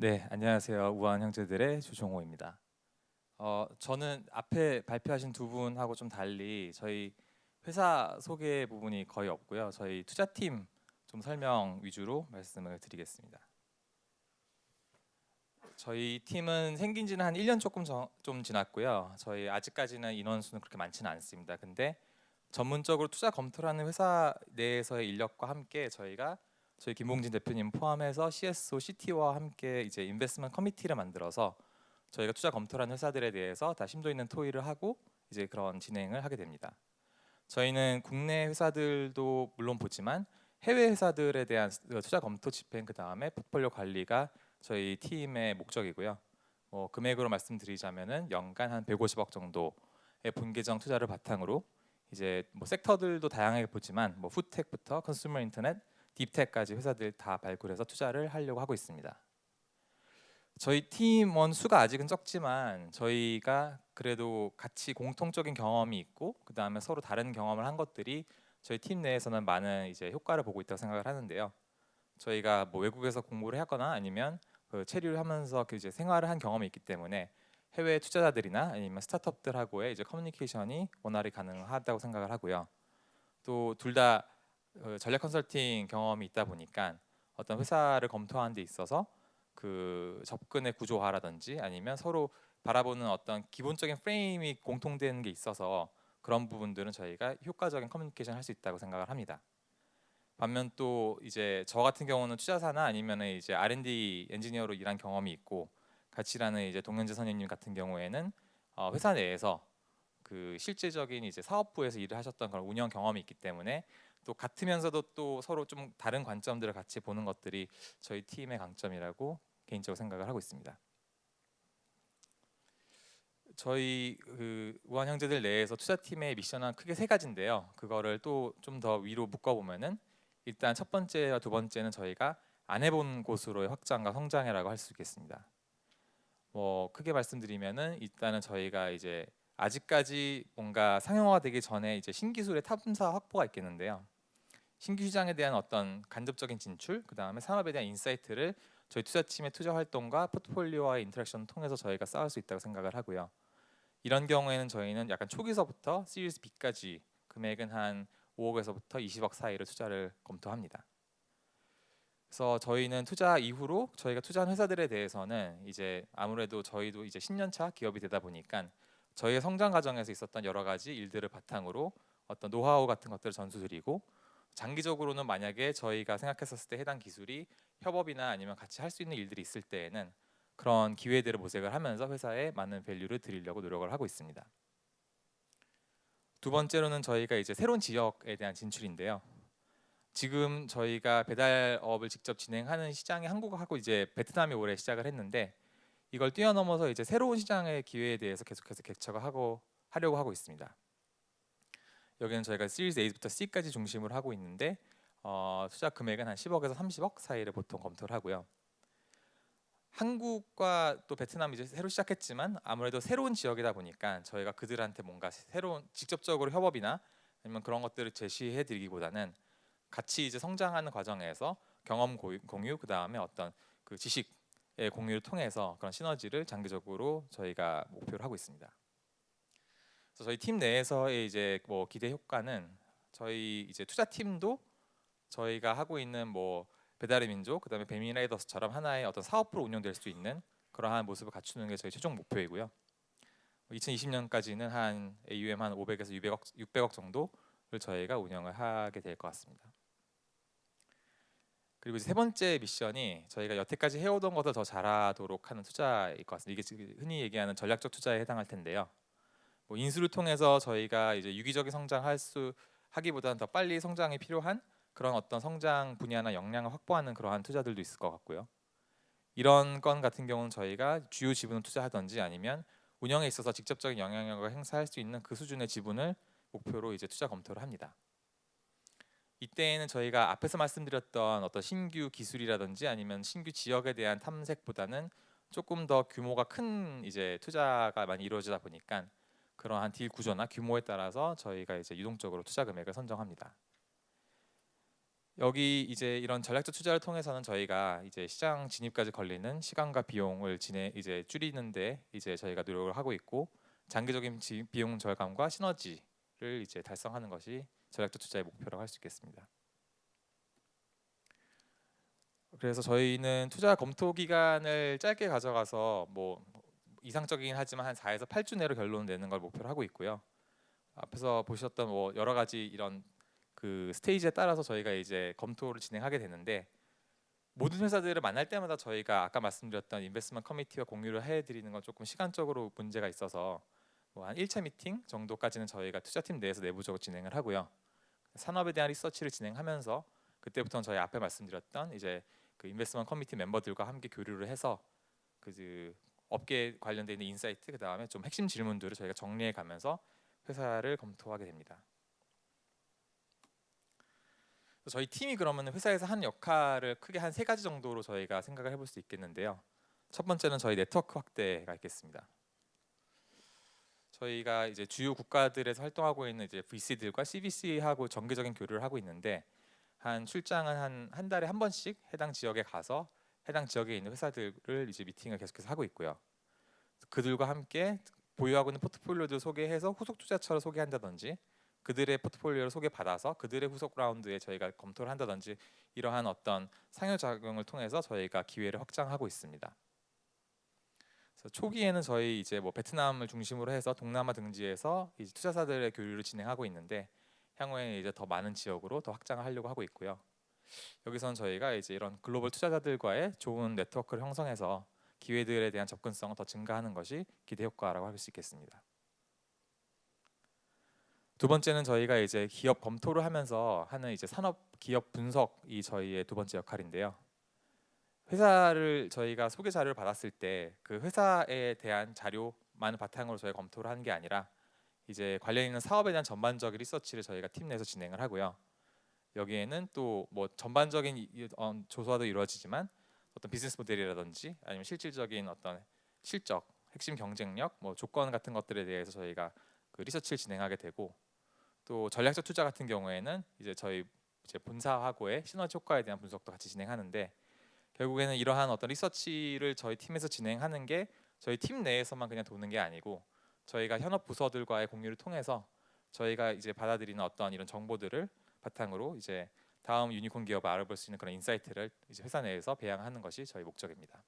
네, 안녕하세요. 우한 형제들의 주종호입니다. 어, 저는 앞에 발표하신 두 분하고 좀 달리 저희 회사 소개 부분이 거의 없고요. 저희 투자팀 좀 설명 위주로 말씀을 드리겠습니다. 저희 팀은 생긴 지는 한 1년 조금 저- 좀 지났고요. 저희 아직까지는 인원 수는 그렇게 많지는 않습니다. 근데 전문적으로 투자 검토를 하는 회사 내에서의 인력과 함께 저희가 저희 김봉진 대표님 포함해서 CSO, CT와 함께 이제 인베스트먼트 커미티를 만들어서 저희가 투자 검토를 하는 회사들에 대해서 다 심도 있는 토의를 하고 이제 그런 진행을 하게 됩니다. 저희는 국내 회사들도 물론 보지만 해외 회사들에 대한 투자 검토 집행 그 다음에 포트폴리오 관리가 저희 팀의 목적이고요. 뭐 금액으로 말씀드리자면은 연간 한 150억 정도의 분계정 투자를 바탕으로 이제 뭐 섹터들도 다양하게 보지만 뭐 푸텍부터 컨슈머 인터넷, 딥텍까지 회사들 다 발굴해서 투자를 하려고 하고 있습니다. 저희 팀원 수가 아직은 적지만 저희가 그래도 같이 공통적인 경험이 있고 그 다음에 서로 다른 경험을 한 것들이 저희 팀 내에서는 많은 이제 효과를 보고 있다고 생각을 하는데요. 저희가 뭐 외국에서 공부를 하거나 아니면 그 체류를 하면서 그 이제 생활을 한 경험이 있기 때문에 해외 투자자들이나 아니면 스타트업들하고의 이제 커뮤니케이션이 원활히 가능하다고 생각을 하고요. 또 둘 다 전략 컨설팅 경험이 있다 보니까 어떤 회사를 검토하는 데 있어서 그 접근의 구조화라든지 아니면 서로 바라보는 어떤 기본적인 프레임이 공통되는 게 있어서 그런 부분들은 저희가 효과적인 커뮤니케이션 할 수 있다고 생각을 합니다. 반면 또 이제 저 같은 경우는 투자사나 아니면 이제 R&D 엔지니어로 일한 경험이 있고 같이 일하는 이제 동현재 선생님 같은 경우에는 어, 회사 내에서 그 실제적인 이제 사업부에서 일을 하셨던 그런 운영 경험이 있기 때문에 또 같으면서도 또 서로 좀 다른 관점들을 같이 보는 것들이 저희 팀의 강점이라고 개인적으로 생각을 하고 있습니다. 저희 그 우한 형제들 내에서 투자팀의 미션은 크게 세 가지인데요. 그거를 또 좀 더 위로 묶어 보면은 일단 첫 번째와 두 번째는 저희가 안 해본 곳으로의 확장과 성장이라고 할 수 있겠습니다. 뭐 크게 말씀드리면은 일단은 저희가 이제 아직까지 뭔가 상용화되기 전에 이제 신기술의 탐사 확보가 있겠는데요. 신규 시장에 대한 어떤 간접적인 진출, 그 다음에 산업에 대한 인사이트를 저희 투자팀의 투자 활동과 포트폴리오와의 인터랙션을 통해서 저희가 쌓을 수 있다고 생각을 하고요. 이런 경우에는 저희는 약간 초기서부터 시리즈 B까지 금액은 한 5억에서부터 20억 사이를 투자를 검토합니다. 그래서 저희는 투자 이후로 저희가 투자한 회사들에 대해서는 이제 아무래도 저희도 이제 10년 차 기업이 되다 보니까 저희의 성장 과정에서 있었던 여러 가지 일들을 바탕으로 어떤 노하우 같은 것들을 전수드리고 장기적으로는 만약에 저희가 생각했었을 때 해당 기술이 협업이나 아니면 같이 할 수 있는 일들이 있을 때에는 그런 기회들을 모색을 하면서 회사에 많은 밸류를 드리려고 노력을 하고 있습니다. 두 번째로는 저희가 이제 새로운 지역에 대한 진출인데요. 지금 저희가 배달업을 직접 진행하는 시장이 한국하고 이제 베트남이 올해 시작을 했는데 이걸 뛰어넘어서 이제 새로운 시장의 기회에 대해서 계속해서 개척을 하고 하려고 하고 있습니다. 여기는 저희가 시리즈 A부터 C까지 중심으로 하고 있는데 어, 투자 금액은 한 10억에서 30억 사이를 보통 검토를 하고요. 한국과 또 베트남 이제 새로 시작했지만 아무래도 새로운 지역이다 보니까 저희가 그들한테 뭔가 새로운 직접적으로 협업이나 아니면 그런 것들을 제시해 드리기보다는 같이 이제 성장하는 과정에서 경험 공유 그 다음에 어떤 그 지식의 공유를 통해서 그런 시너지를 장기적으로 저희가 목표를 하고 있습니다. 그래서 저희 팀 내에서의 이제 뭐 기대 효과는 저희 이제 투자 팀도 저희가 하고 있는 뭐 배달의 민족 그다음에 배민라이더스처럼 하나의 어떤 사업으로 운영될 수 있는 그러한 모습을 갖추는 게 저희 최종 목표이고요. 2020년까지는 한 AUM 한 500에서 600억 600억 정도를 저희가 운영을 하게 될 것 같습니다. 그리고 이제 세 번째 미션이 저희가 여태까지 해오던 것을 더 잘하도록 하는 투자일 것 같습니다. 이게 흔히 얘기하는 전략적 투자에 해당할 텐데요. 뭐 인수를 통해서 저희가 이제 유기적인 성장할 수 하기보다는 더 빨리 성장이 필요한 그런 어떤 성장 분야나 역량을 확보하는 그러한 투자들도 있을 것 같고요. 이런 건 같은 경우는 저희가 주요 지분을 투자하든지 아니면 운영에 있어서 직접적인 영향력을 행사할 수 있는 그 수준의 지분을 목표로 이제 투자 검토를 합니다. 이때에는 저희가 앞에서 말씀드렸던 어떤 신규 기술이라든지 아니면 신규 지역에 대한 탐색보다는 조금 더 규모가 큰 이제 투자가 많이 이루어지다 보니까 그러한 딜 구조나 규모에 따라서 저희가 이제 유동적으로 투자 금액을 선정합니다. 여기 이제 이런 전략적 투자를 통해서는 저희가 이제 시장 진입까지 걸리는 시간과 비용을 진해 이제 줄이는데 이제 저희가 노력을 하고 있고 장기적인 지- 비용 절감과 시너지를 이제 달성하는 것이 전략적 투자의 목표라고 할 수 있겠습니다. 그래서 저희는 투자 검토 기간을 짧게 가져가서 뭐 이상적이긴 하지만 한 4에서 8주 내로 결론 내는 걸 목표로 하고 있고요. 앞에서 보셨던 뭐 여러 가지 이런 그 스테이지에 따라서 저희가 이제 검토를 진행하게 되는데 모든 회사들을 만날 때마다 저희가 아까 말씀드렸던 인베스트먼트 커미티와 공유를 해드리는 건 조금 시간적으로 문제가 있어서 뭐 한 1차 미팅 정도까지는 저희가 투자팀 내에서 내부적으로 진행을 하고요. 산업에 대한 리서치를 진행하면서 그때부터는 저희 앞에 말씀드렸던 이제 그 인베스트먼트 커미티 멤버들과 함께 교류를 해서 그 업계 관련돼 있는 인사이트 그 다음에 좀 핵심 질문들을 저희가 정리해 가면서 회사를 검토하게 됩니다. 저희 팀이 그러면 회사에서 한 역할을 크게 한 세 가지 정도로 저희가 생각을 해볼 수 있겠는데요. 첫 번째는 저희 네트워크 확대가 있겠습니다. 저희가 이제 주요 국가들에서 활동하고 있는 이제 VC들과 CVC하고 정기적인 교류를 하고 있는데 한 출장은 한 한 달에 한 번씩 해당 지역에 가서 해당 지역에 있는 회사들을 이제 미팅을 계속해서 하고 있고요. 그들과 함께 보유하고 있는 포트폴리오들 소개해서 후속 투자처를 소개한다든지 그들의 포트폴리오를 소개받아서 그들의 후속 라운드에 저희가 검토를 한다든지 이러한 어떤 상호작용을 통해서 저희가 기회를 확장하고 있습니다. 그래서 초기에는 저희 이제 뭐 베트남을 중심으로 해서 동남아 등지에서 이제 투자사들의 교류를 진행하고 있는데 향후에 이제 더 많은 지역으로 더 확장을 하려고 하고 있고요. 여기선 저희가 이제 이런 글로벌 투자자들과의 좋은 네트워크를 형성해서 기회들에 대한 접근성을 더 증가하는 것이 기대 효과라고 할 수 있겠습니다. 두 번째는 저희가 이제 기업 검토를 하면서 하는 이제 산업 기업 분석이 저희의 두 번째 역할인데요. 회사를 저희가 소개 자료를 받았을 때 그 회사에 대한 자료만 바탕으로 저희가 검토를 하는 게 아니라 이제 관련 있는 사업에 대한 전반적인 리서치를 저희가 팀 내에서 진행을 하고요. 여기에는 또 뭐 전반적인 어, 조사도 이루어지지만 어떤 비즈니스 모델이라든지 아니면 실질적인 어떤 실적, 핵심 경쟁력, 뭐 조건 같은 것들에 대해서 저희가 그 리서치를 진행하게 되고 또 전략적 투자 같은 경우에는 이제 저희 이제 본사하고의 시너지 효과에 대한 분석도 같이 진행하는데 결국에는 이러한 어떤 리서치를 저희 팀에서 진행하는 게 저희 팀 내에서만 그냥 도는 게 아니고 저희가 현업 부서들과의 공유를 통해서 저희가 이제 받아들이는 어떤 이런 정보들을 바탕으로 이제 다음 유니콘 기업을 알아볼 수 있는 그런 인사이트를 이제 회사 내에서 배양하는 것이 저희 목적입니다.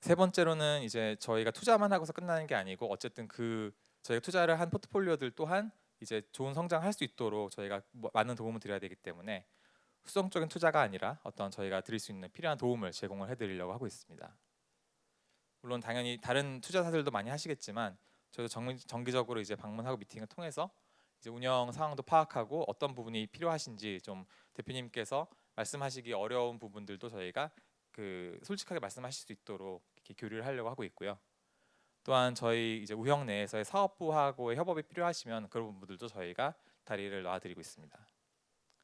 세 번째로는 이제 저희가 투자만 하고서 끝나는 게 아니고 어쨌든 그 저희가 투자를 한 포트폴리오들 또한 이제 좋은 성장할 수 있도록 저희가 뭐 많은 도움을 드려야 되기 때문에 수성적인 투자가 아니라 어떤 저희가 드릴 수 있는 필요한 도움을 제공을 해드리려고 하고 있습니다. 물론 당연히 다른 투자사들도 많이 하시겠지만 저희도 정, 정기적으로 이제 방문하고 미팅을 통해서 이제 운영 상황도 파악하고 어떤 부분이 필요하신지 좀 대표님께서 말씀하시기 어려운 부분들도 저희가 그 솔직하게 말씀하실 수 있도록 이렇게 교류를 하려고 하고 있고요. 또한 저희 이제 우형 내에서의 사업부하고의 협업이 필요하시면 그런 부분들도 저희가 다리를 놔드리고 있습니다.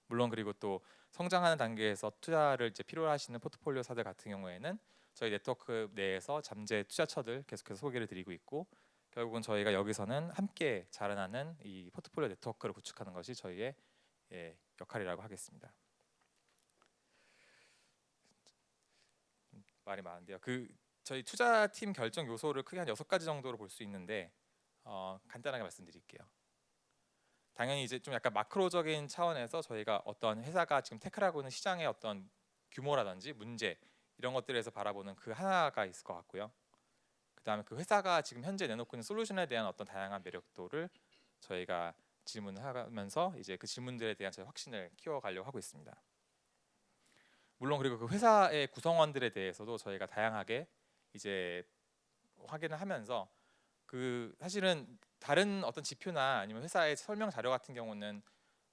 물론 그리고 또 성장하는 단계에서 투자를 이제 필요로 하시는 포트폴리오사들 같은 경우에는 저희 네트워크 내에서 잠재 투자처들 계속해서 소개를 드리고 있고 결국은 저희가 여기서는 함께 자라나는 이 포트폴리오 네트워크를 구축하는 것이 저희의 예, 역할이라고 하겠습니다. 음, 말이 많은데요. 그 저희 투자팀 결정 요소를 크게 한 여섯 가지 정도로 볼 수 있는데 어, 간단하게 말씀드릴게요. 당연히 이제 좀 약간 마크로적인 차원에서 저희가 어떤 회사가 지금 태클하고 있는 시장의 어떤 규모라든지 문제 이런 것들에서 바라보는 그 하나가 있을 것 같고요. 그다음에 그 회사가 지금 현재 내놓고 있는 솔루션에 대한 어떤 다양한 매력도를 저희가 질문을 하면서 이제 그 질문들에 대한 저희 확신을 키워가려고 하고 있습니다. 물론 그리고 그 회사의 구성원들에 대해서도 저희가 다양하게 이제 확인을 하면서 그 사실은 다른 어떤 지표나 아니면 회사의 설명 자료 같은 경우는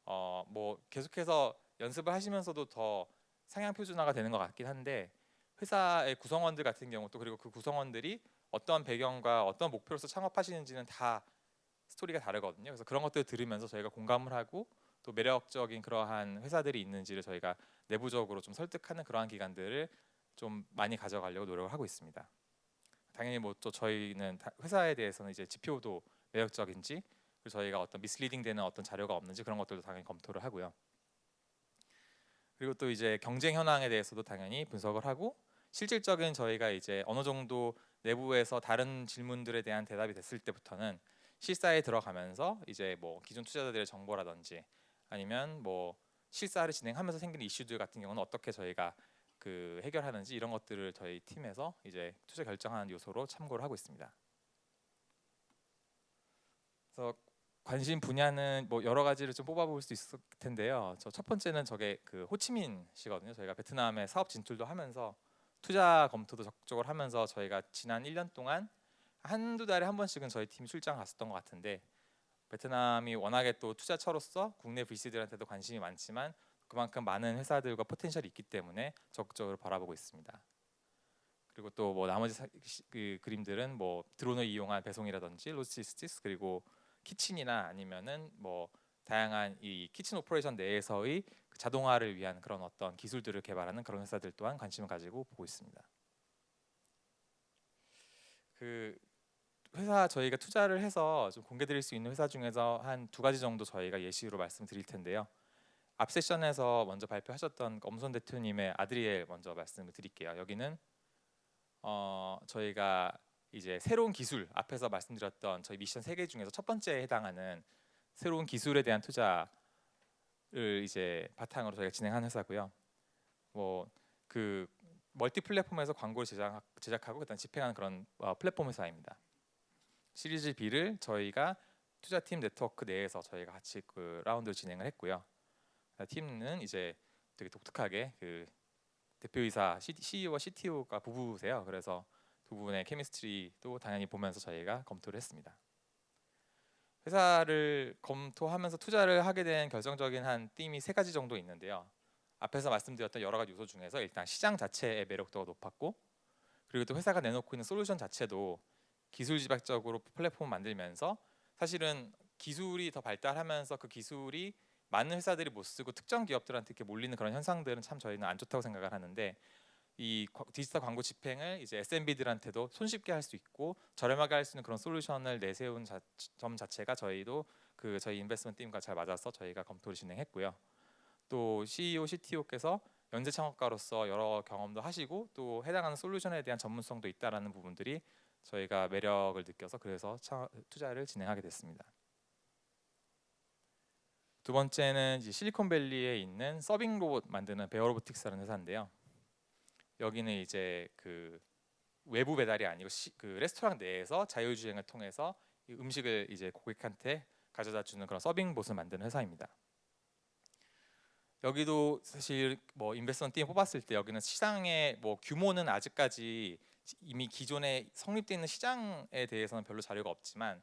어 뭐 계속해서 연습을 하시면서도 더 상향 표준화가 되는 것 같긴 한데 회사의 구성원들 같은 경우 또 그리고 그 구성원들이 어떤 배경과 어떤 목표로서 창업하시는지는 다 스토리가 다르거든요. 그래서 그런 것들을 들으면서 저희가 공감을 하고 또 매력적인 그러한 회사들이 있는지를 저희가 내부적으로 좀 설득하는 그러한 기관들을 좀 많이 가져가려고 노력을 하고 있습니다. 당연히 뭐 또 저희는 다- 회사에 대해서는 이제 지표도 매력적인지 그리고 저희가 어떤 미스리딩 되는 어떤 자료가 없는지 그런 것들도 당연히 검토를 하고요. 그리고 또 이제 경쟁 현황에 대해서도 당연히 분석을 하고 실질적인 저희가 이제 어느 정도 내부에서 다른 질문들에 대한 대답이 됐을 때부터는 실사에 들어가면서 이제 뭐 기존 투자자들의 정보라든지 아니면 뭐 실사를 진행하면서 생기는 이슈들 같은 경우는 어떻게 저희가 그 해결하는지 이런 것들을 저희 팀에서 이제 투자 결정하는 요소로 참고를 하고 있습니다. 그래서 관심 분야는 뭐 여러 가지를 좀 뽑아볼 수 있을 텐데요. 저 첫 번째는 저게 그 호치민시거든요. 저희가 베트남에 사업 진출도 하면서 투자 검토도 적극적으로 하면서 저희가 지난 1년 동안 한두 달에 한 번씩은 저희 팀 출장 갔었던 것 같은데 베트남이 워낙에 또 투자처로서 국내 VC들한테도 관심이 많지만 그만큼 많은 회사들과 포텐셜이 있기 때문에 적극적으로 바라보고 있습니다. 그리고 또 뭐 나머지 사, 시- 그 그림들은 뭐 드론을 이용한 배송이라든지 로지스틱스 그리고 키친이나 아니면은 뭐 다양한 이 키친 오퍼레이션 내에서의 그 자동화를 위한 그런 어떤 기술들을 개발하는 그런 회사들 또한 관심을 가지고 보고 있습니다. 그 회사 저희가 투자를 해서 좀 공개드릴 수 있는 회사 중에서 한 두 가지 정도 저희가 예시로 말씀드릴 텐데요. 앞 세션에서 먼저 발표하셨던 엄선 대표님의 아드리엘 먼저 말씀을 드릴게요. 여기는 어 저희가 이제 새로운 기술 앞에서 말씀드렸던 저희 미션 세 개 중에서 첫 번째에 해당하는 새로운 기술에 대한 투자를 이제 바탕으로 저희가 진행한 회사고요. 뭐 그 멀티 플랫폼에서 광고를 제작, 제작하고 그다음 집행하는 그런 어, 플랫폼 회사입니다. 시리즈 B를 저희가 투자팀 네트워크 내에서 저희가 같이 그 라운드를 진행을 했고요. 팀은 이제 되게 독특하게 그 대표이사 CEO와 CTO가 부부세요. 그래서 두 분의 케미스트리도 당연히 보면서 저희가 검토를 했습니다. 회사를 검토하면서 투자를 하게 된 결정적인 한 띠임이 세 가지 정도 있는데요. 앞에서 말씀드렸던 여러 가지 요소 중에서 일단 시장 자체의 매력도가 높았고 그리고 또 회사가 내놓고 있는 솔루션 자체도 기술 집약적으로 플랫폼을 만들면서 사실은 기술이 더 발달하면서 그 기술이 많은 회사들이 못 쓰고 특정 기업들한테 이렇게 몰리는 그런 현상들은 참 저희는 안 좋다고 생각을 하는데 이 과- 디지털 광고 집행을 이제 SMB들한테도 손쉽게 할 수 있고 저렴하게 할 수 있는 그런 솔루션을 내세운 자, 점 자체가 저희도 그 저희 인베스먼트 팀과 잘 맞아서 저희가 검토를 진행했고요. 또 CEO, CTO께서 연재 창업가로서 여러 경험도 하시고 또 해당하는 솔루션에 대한 전문성도 있다라는 부분들이 저희가 매력을 느껴서 그래서 차- 투자를 진행하게 됐습니다. 두 번째는 실리콘밸리에 있는 서빙 로봇 만드는 베어로보틱스라는 회사인데요. 여기는 이제 그 외부 배달이 아니고 시, 그 레스토랑 내에서 자율주행을 통해서 이 음식을 이제 고객한테 가져다 주는 그런 서빙 봇을 만드는 회사입니다. 여기도 사실 뭐 인베스먼트 팀 뽑았을 때 여기는 시장의 뭐 규모는 아직까지 이미 기존에 성립되어 있는 시장에 대해서는 별로 자료가 없지만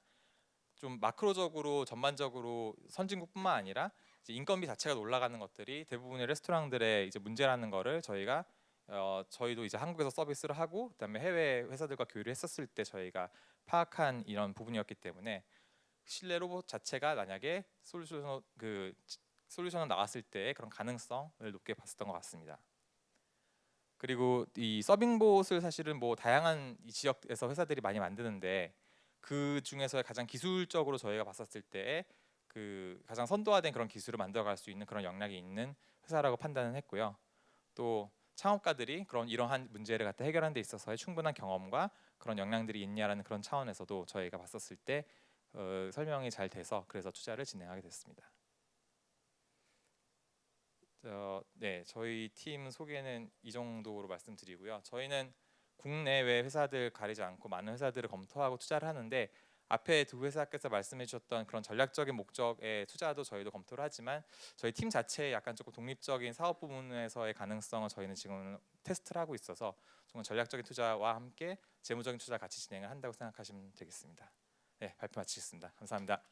좀 마크로적으로 전반적으로 선진국뿐만 아니라 인건비 자체가 올라가는 것들이 대부분의 레스토랑들의 이제 문제라는 거를 저희가 어, 저희도 이제 한국에서 서비스를 하고 그다음에 해외 회사들과 교류를 했었을 때 저희가 파악한 이런 부분이었기 때문에 실내 로봇 자체가 만약에 솔루션 그 솔루션을 나왔을 때 그런 가능성을 높게 봤었던 것 같습니다. 그리고 이 서빙봇을 사실은 뭐 다양한 이 지역에서 회사들이 많이 만드는데 그 중에서 가장 기술적으로 저희가 봤었을 때 그 가장 선도화된 그런 기술을 만들어갈 수 있는 그런 역량이 있는 회사라고 판단을 했고요. 또 창업가들이 그런 이러한 문제를 갖다 해결하는 데 있어서의 충분한 경험과 그런 역량들이 있냐라는 그런 차원에서도 저희가 봤었을 때 어, 설명이 잘 돼서 그래서 투자를 진행하게 됐습니다. 어, 네, 저희 팀 소개는 이 정도로 말씀드리고요. 저희는 국내외 회사들 가리지 않고 많은 회사들을 검토하고 투자를 하는데 앞에 두 회사께서 말씀해 주셨던 그런 전략적인 목적의 투자도 저희도 검토를 하지만 저희 팀 자체의 약간 조금 독립적인 사업 부분에서의 가능성을 저희는 지금 테스트를 하고 있어서 좀 전략적인 투자와 함께 재무적인 투자 같이 진행을 한다고 생각하시면 되겠습니다. 네, 발표 마치겠습니다. 감사합니다.